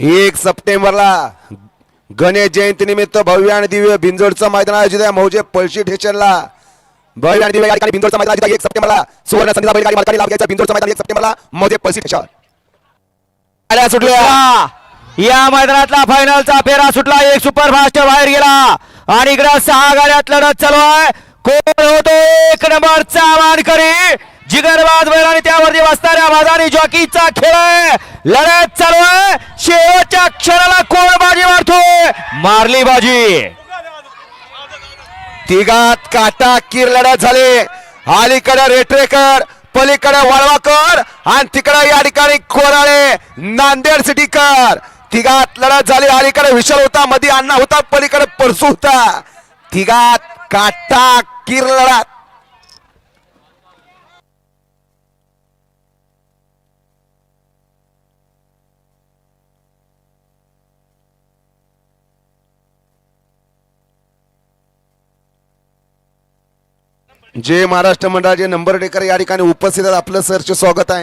एक सप्टेंबरला गणेश जयंती निमित्त भव्य आणि दिव्य भिंजोडचं मैदान आयोजित आहे. मौजे पळशी स्टेशनला भव्य आणि दिव्य भिंजोडचं मैदान आयोजित एक सप्टेंबरला सुवर्ण संधीचा बैलगाडी मालकाने लाभ घ्यायचा. भिंजोडचं मैदान एक सप्टेंबरला मौजे पळशी स्टेशन गाड्या सुटल्या. या मैदानातला फायनलचा फेरा सुटला. एक सुपर फास्ट बाहेर गेला. आणि इकडे सहा गाड्यात लढत चालू आहे. कोण होतो? एक नंबरचा मानकरी. जिगरबाज बैल आणि त्यावरती बसणाऱ्या बाजारी जॉकीचा खेळ आहे. लढत चालू आहे. शेवटच्या क्षणाला कोण बाजी मारतोय. मारली बाजी. तिघात काटा किर लढत झाली. अलीकडे रेटरेकर पलीकडे वळवाकर आणि तिकडे या ठिकाणी कोराळे नांदेड सिटीकर तिघात लढत झाली. अलीकडे विशाल होता मध्ये अण्णा होता पलीकडे परसू होता. तिघात काटा किर लढत जे महाराष्ट्र मंडळाचे नंबर डेकर या ठिकाणी उपस्थित आहेत. आपलं सरचे स्वागत आहे.